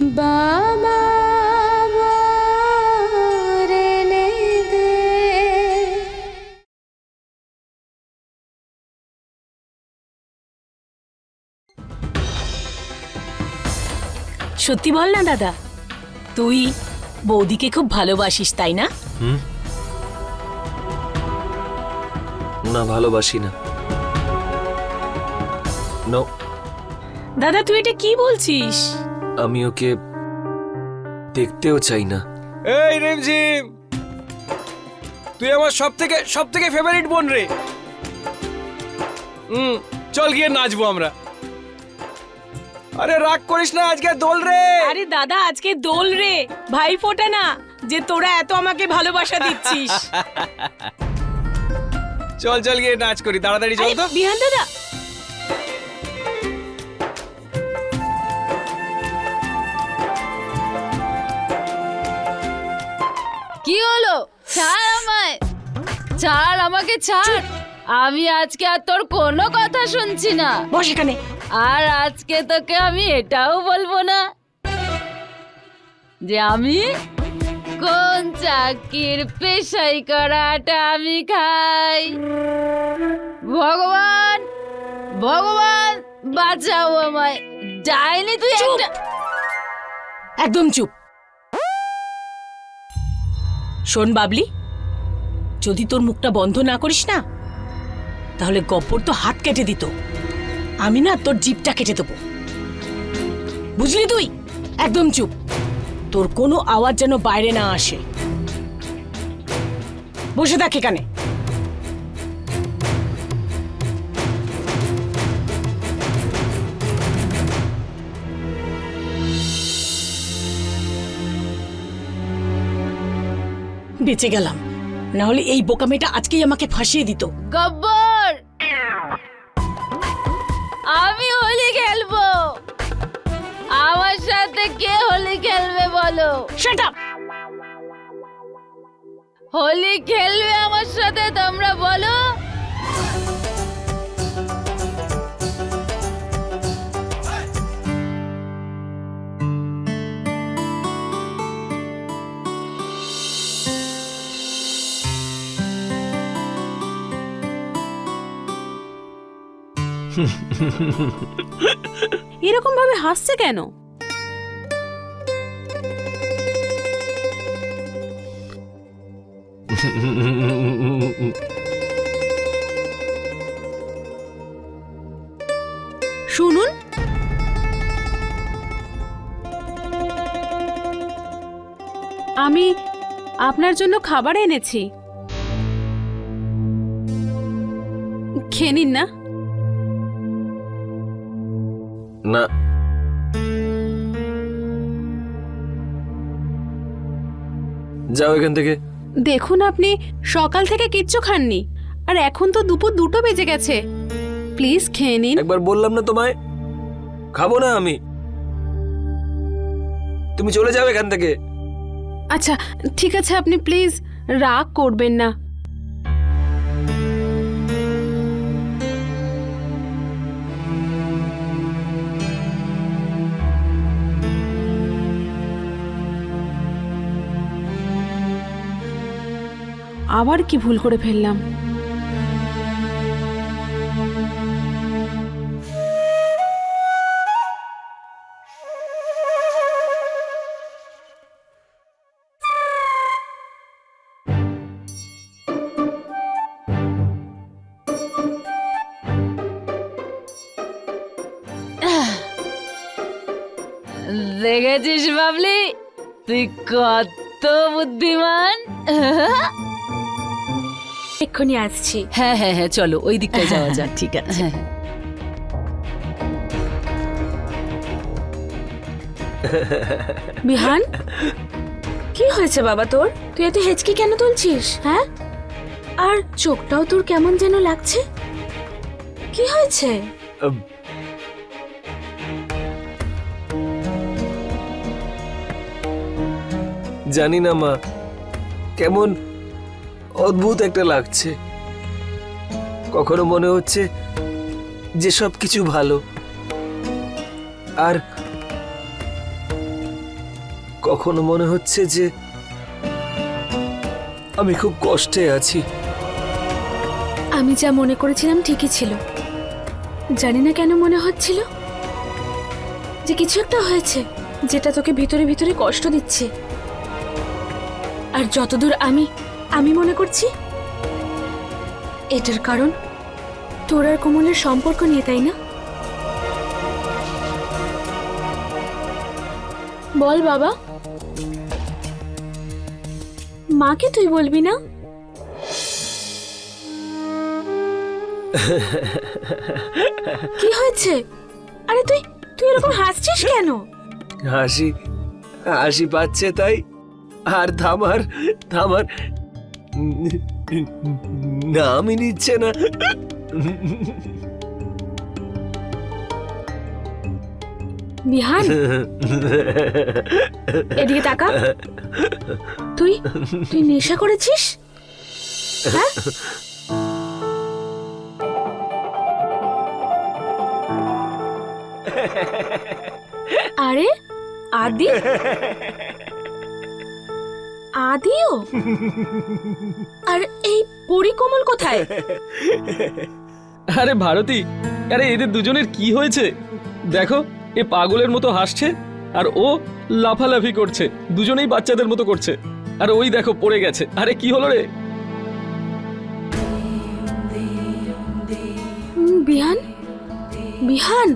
বাবা সত্যি বল না দাদা। তুই বৌদিকে খুব ভালোবাসিস তাই না? হুম? না ভালোবাসি না। নো দাদা তুই এটা কি বলছিস? আমি ওকে দেখতেও চাই না। এই রিমঝিম! তুই আমার সব থেকে সব থেকে ফেভারিট বোন রে। হুম চল গিয়ে নাচবো আমরা। আরে রাগ করিস না আজকে দোল রে। আরে দাদা আজকে দোল রে। ভাই ফোটা না যে তোরা এত আমাকে ভালোবাসা দিচ্ছিস। চল চল গিয়ে নাচ করি তাড়াতাড়ি চল তো। বিহান দাদা ছাড় আমায়। ছাড় আমাকে ছাড়। আমি আজকে আর তোর কোনো কথা শুনছি না। বস এখানে। আর আজকে তোকে আমি এটাও বলব না যে আমি কোন চাকির পেশাই করাটা আমি খাই। ভগবান ভগবান বাঁচাও আমায়। যায়নি তুই! একটা একদম চুপ। শোন, বাবলি। যদি তোর মুখটা বন্ধ না করিস না, তাহলে গপ্পর তো হাত কেটে দিত। আমি না তোর জিপটা কেটে দেবো। বুঝলি তুই? একদম চুপ। তোর কোনো আওয়াজ যেন বাইরে না আসে। বসে থাক এখানে। বেঁচে গেলাম। না হলে এই বোকা বোকামেটা আজকেই আমাকে ফাঁসিয়ে দিত। গব্বর! আমি হোলি খেলব। আমার সাথে কে হোলি খেলবে বলো? শাট আপ হোলি খেলবে আমার সাথে তোমরা বলো? এরকম ভাবে হাসছে কেন? শুনুন। আমি আপনার জন্য খাবার এনেছি। খেয়ে নিন না। না। যাও এখান থেকে। দেখুন আপনি সকাল থেকে কিচ্ছু খাননি। আর এখন তো দুপুর দুটো বেজে গেছে। প্লিজ খেয়ে নিন। একবার বললাম না তোমায়। খাব না আমি। তুমি চলে যাও এখান থেকে। আচ্ছা ঠিক আছে আপনি প্লিজ রাগ করবেন না। আবার কি ভুল করে ফেললাম? দেখেছিস বাবলি? তুই কত বুদ্ধিমান? এক্ষুনি আসছি। হ্যাঁ হ্যাঁ হ্যাঁ চলো ওই দিকটায় যাওয়া যাক ঠিক আছে। বিহান কি হয়েছে বাবা তোর? তুই এত হেঁচকি কেন তুলছিস? হ্যাঁ? আর চোখটাও তোর কেমন যেন লাগছে? কি হয়েছে? জানি না মা কেমন অদ্ভুত একটা লাগছে। কখনো মনে হচ্ছে যে সব কিছু ভালো। আর কখনো মনে হচ্ছে যে আমি খুব কষ্টে আছি। আমি যা মনে করেছিলাম ঠিকই ছিল। জানি না কেন মনে হচ্ছিল যে কিছু একটা হয়েছে যেটা তোকে ভিতরে ভিতরে কষ্ট দিচ্ছে। আর যতদূর আমি আমি মনে করছি? এটার কারণ তোর আর কোমলের সম্পর্ক নিয়ে, তাই না? বল বাবা। মাকে তুই বলবি না? কি হয়েছে? আরে তুই তুই এরকম হাসছিস কেন? হাসি হাসি পাচ্ছে তাই। আর থামার থামার নামই নিচ্ছে না। বিহান এদিকে তাকা। তুই তুই নেশা করেছিস? হ্যাঁ? আরে আদি? আদিও? আর এই পরিকমল কোথায়? আরে ভারতী আরে এদের দুজনের কি হয়েছে? দেখো এ পাগলের মতো হাসছে আর ও লাফালাফি করছে দুজনেই বাচ্চাদের মতো করছে। আর ওই দেখো পড়ে গেছে। আরে কি হলো রে? বিহান? বিহান?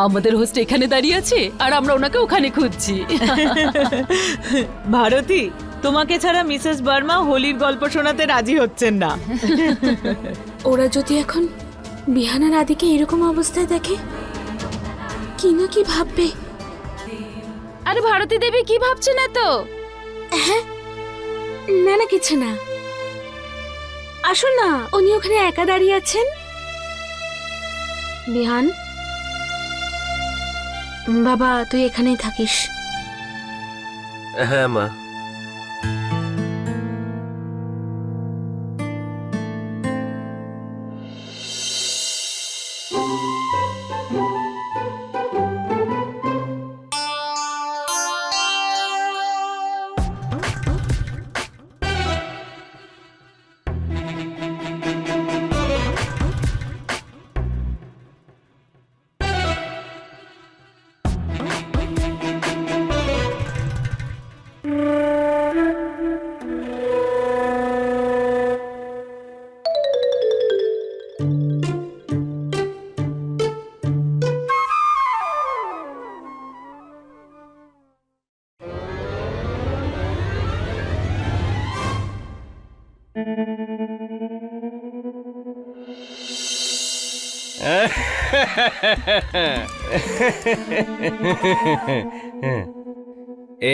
আমাদের হোস্ট এখানে দাঁড়িয়ে আছে আর আমরা ওনাকে ওখানে খুঁজছি। ভারতী তোমাকে ছাড়া মিসেস বার্মা হোলির গল্প শোনাতে রাজি হচ্ছেন না। ওরা যদি এখন বিহানার আদিকে এরকম অবস্থায় দেখে কি না কি ভাববে? আরে ভারতী দেবী কি ভাবছে না তো হ্যাঁ? না না কিছু না। আসুন না উনি ওখানে একা দাঁড়িয়ে আছেন। বিহান বাবা তুই এখানেই থাকিস। হ্যাঁ মা।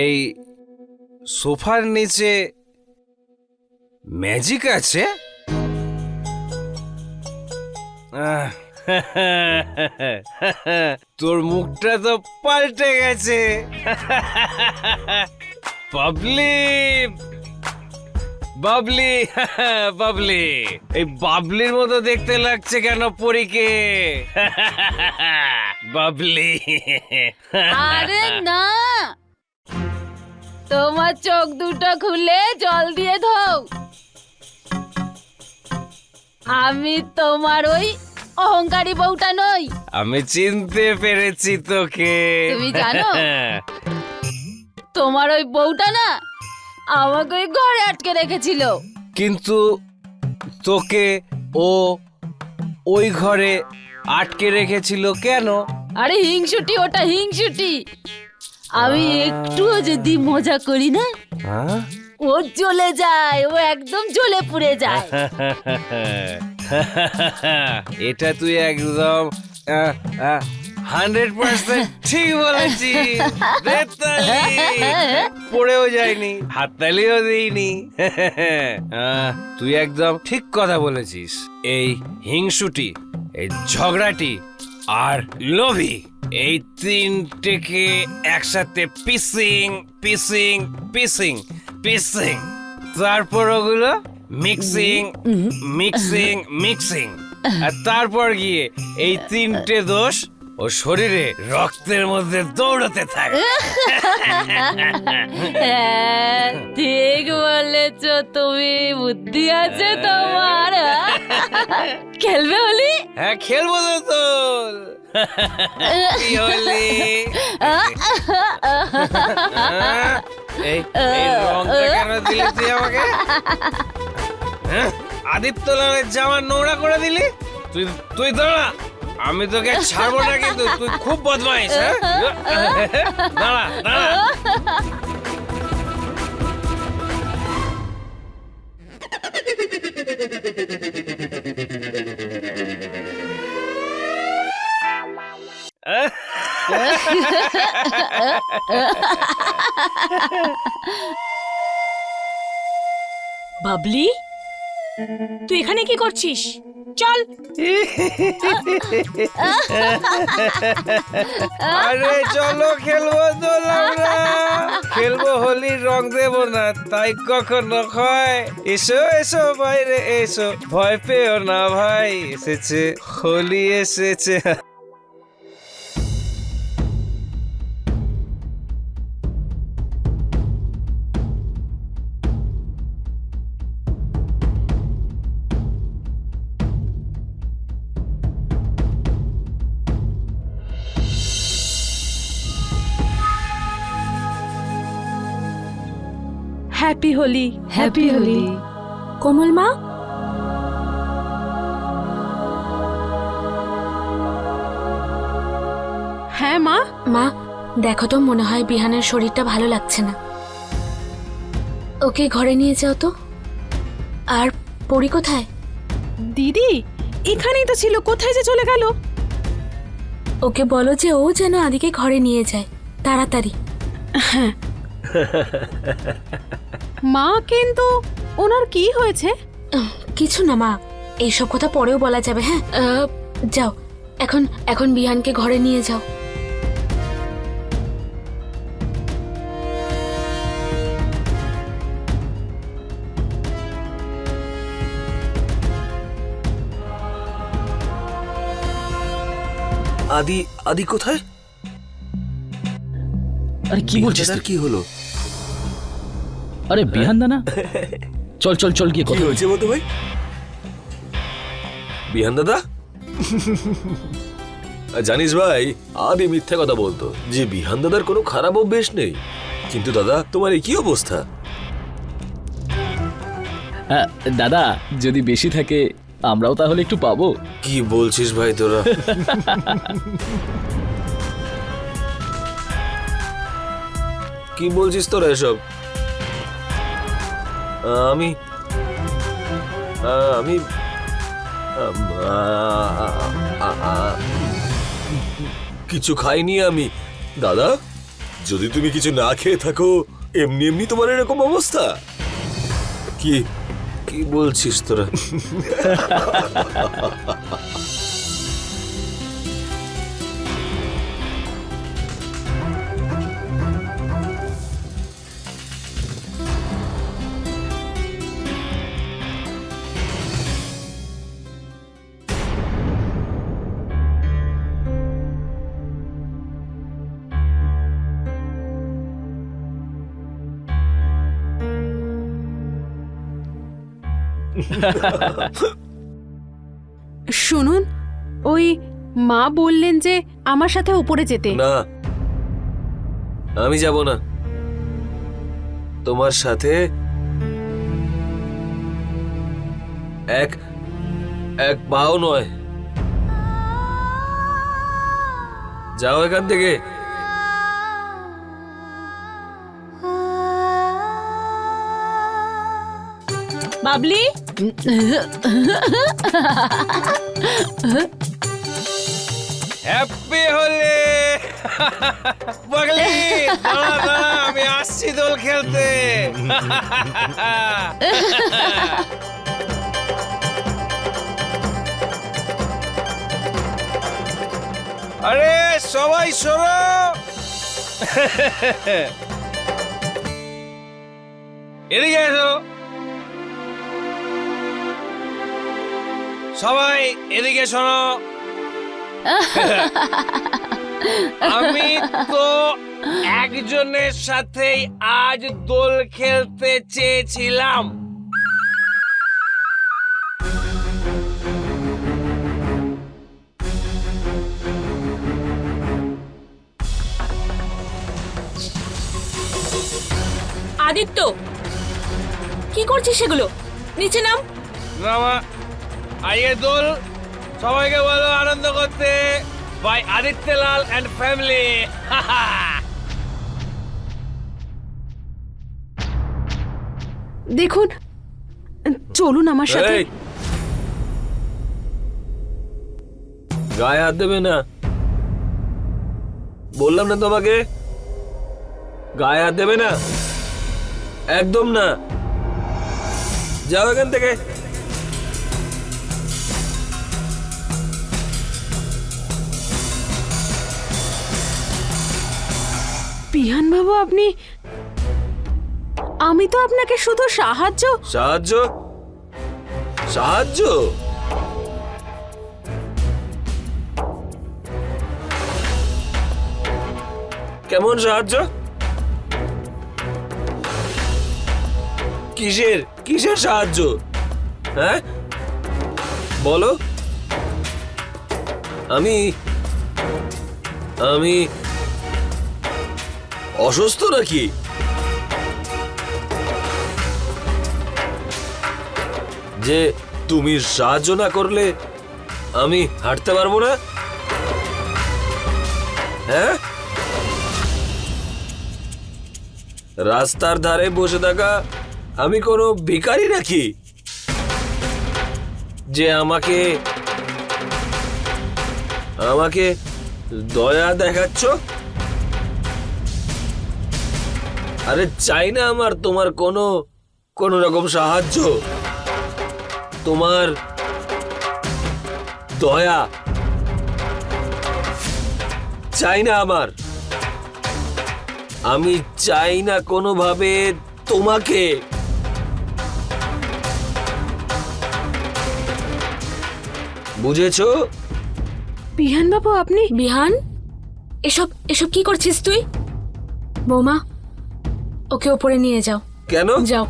এই সোফার নিচে ম্যাজিক আছে? তোর মুখটা তো পাল্টে গেছে। বাবলি বাবলি বাবলি এই বাবলির মতো দেখতে লাগছে কেন পরীকে? বাবলি। আরে না। তোমার চোখ দুটো খুলে জল দিয়ে ধোও। আমি তোমার ওই অহংকারী বউটা নই। আমি চিনতে পেরেছি তোকে। তুমি জানো? তোমার ওই বউটা না আমাকে ওই ঘরে আটকে রেখেছিল। কিন্তু তোকে ও ওই ঘরে আটকে রেখেছিল কেন? আরে হিংসুটি ওটা হিংসুটি। আমি একটুও যদি মজা করি না হ্যাঁ? ও জ্বলে যায় ও একদম জ্বলে পুড়ে যায়। এটা তুই একদম হান্ড্রেড পার্সেন্ট ঠিক বলেছিস দে তালি। পড়েও যায়নি হাততালিও দিইনি। তুই একদম ঠিক কথা বলেছিস। এই হিংসুটি, এই ঝগড়াটি আর লোভী, এই তিনটেকে একসাথে পিসিং পিসিং পিসিং পিসিং। তারপর ওগুলো মিক্সিং মিক্সিং মিক্সিং। আর তারপর গিয়ে এই তিনটে দোষ ও শরীরে রক্তের মধ্যে দৌড়াতে থাকে। হ্যাঁ, ঠিক বলেছ তুমি বুদ্ধি আছে তোমার। খেলবে হলি? হ্যাঁ খেলব তো তোল কি হলি? হ্যাঁ? এই এই রংটা কেন দিলি তুই আমাকে? হ্যাঁ? আদিত্য লালের জামা নোংরা করে দিলি? তুই তুই দাঁড়া। আমি তোকে ছাড়বো না কিন্তু তুই খুব বদমাইশ হ্যাঁ? বাবলি তুই এখানে কি করছিস? চল। আরে চলো, খেলব তো আমরা। খেলব হোলি রং দেব না, তাই কখনো হয়। এসো এসো, বাইরে এসো। ভয় পেও না ভাই, এসেছে, হোলি এসেছে। হ্যাপি হোলি হ্যাপি হোলি কোমল মা হ্যাঁ মা। মা দেখো তো মনে হয় বিহানের শরীরটা ভালো লাগছে না। ওকে ঘরে নিয়ে যাও তো। আর পরি কোথায়? দিদি এখানেই তো ছিল কোথায় যে চলে গেল? ওকে বলো যে ও যেন আদিকে ঘরে নিয়ে যায় তাড়াতাড়ি। মা কিন্তু ওনার কি হয়েছে? কিছু না মা। এইসব কথা পরেও বলা যাবে হ্যাঁ? আহ, যাও। এখন এখন বিহানকে ঘরে নিয়ে যাও। আদি আদি কোথায়? আরে কি বলছিস তুই? কি হলো? আরে বিহান দানা চল চল চল গিয়ে কি কথা। হয়েছে বলতো ভাই? বিহান দাদা জানিস ভাই আদি মিথ্যে কথা বলতো যে বিহান দাদার কোনো খারাপ অভ্যেস নেই। কিন্তু দাদা তোমার এই কি অবস্থা? হ্যাঁ, দাদা যদি বেশি থাকে আমরাও তাহলে একটু পাবো। কি বলছিস ভাই তোরা? কি বলছিস তোরা এসব? আমি আমি কিছু খাইনি আমি। দাদা, যদি তুমি কিছু না খেয়ে থাকো, এমনি এমনি তোমার এরকম অবস্থা। কি কি বলছিস তোরা? শুনুন ওই মা বললেন যে আমার সাথে উপরে যেতে। না আমি যাব না। তোমার সাথে এক এক পাও নয়। যাও এখান থেকে। বাবলি? হ্যাপি হোলি পাগলি দাঁড়া দাঁড়া আমি আসছি দোল খেলতে। আরে সবাই সরো। এদিকে এসো। সবাই এদিকে শোনো। আমি তো একজনের সাথেই আজ দোল খেলতে চেয়েছিলাম। আদিত্য কি করছিস সেগুলো? নিচে নাম। মামা আইয়ে দোল সবাইকে বলো আনন্দ করতে বাই আদিত্যলাল অ্যান্ড ফ্যামিলি দেখুন চলুন আমার সাথে। এই! গায়ে হাত দেবে না। বললাম না তোমাকে। গায়ে হাত দেবে না। একদম না। যাও এখান থেকে। বিহান বাবু, আপনি আমি তো আপনাকে শুধু সাহায্য সাহায্য? সাহায্য? কেমন সাহায্য? কিসের কিসের সাহায্য? হ্যাঁ? বলো। আমি আমি অসুস্থ নাকি? যে তুমি সাহায্য না করলে আমি হাঁটতে পারব না? হ্যাঁ? রাস্তার ধারে বসে থাকা আমি কোনো ভিখারি নাকি? যে আমাকে আমাকে দয়া দেখাচ্ছ? আরে চাই না আমার তোমার কোনো কোনো রকম সাহায্য। তোমার দয়া। চাই না আমার। আমি চাই না কোনোভাবে তোমাকে। বুঝেছ? বিহান বাবু আপনি? বিহান? এসব এসব কি করছিস তুই? বৌমা ওকে ওপরে নিয়ে যাও। কেন? যাও।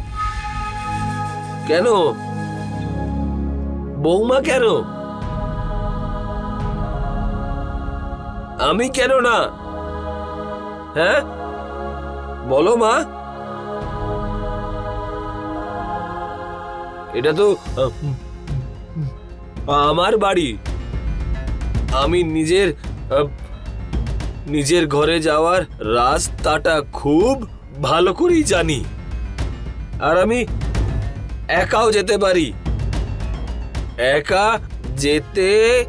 কেন? বৌমা কেন? আমি কেন না? হ্যাঁ? বলো মা। এটা তো আমার বাড়ি। আমি নিজের নিজের ঘরে যাওয়ার রাস্তাটা খুব ভালো করেই জানি। আর আমি একাও যেতে পারি। একা যেতে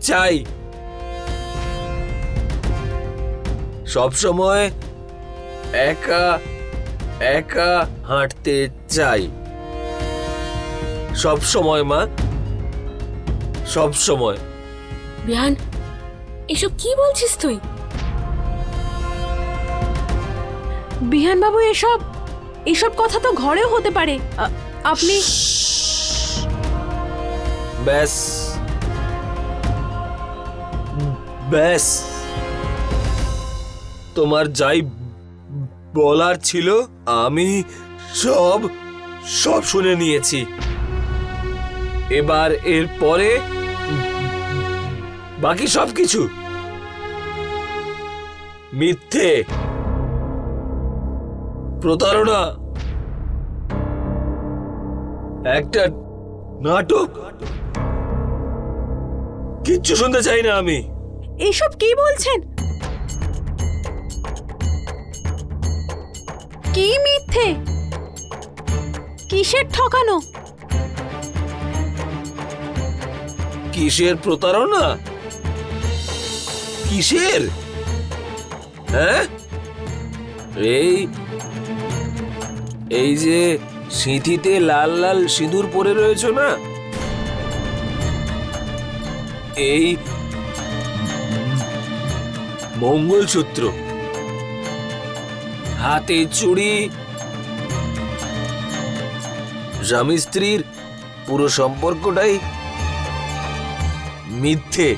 চাই। সব সময় একা একা হাঁটতে চাই। সব সময়, মা। সব সময়। বিহান, এসব কি বলছিস তুই? বিহান বাবু এসব এসব কথা তো ঘরেও হতে পারে। আপনি ব্যাস ব্যাস তোমার যাই বলার ছিল আমি সব সব শুনে নিয়েছি এবার এর পরে বাকি সব কিছু মিথ্যে প্রতারণা। একটা নাটক। কিচ্ছু শুনতে চাই না আমি। এসব কি বলছেন? কি মিথ্যে? কিসের ঠকানো? কিসের প্রতারণা? কিসের? হ্যাঁ? এই এই যে সিঁথিতে লাল লাল সিঁদুর পরে রয়েছে না? এই মঙ্গলসূত্র। হাতে চুড়ি। স্বামী স্ত্রীর পুরো সম্পর্কটাই মিথ্যে।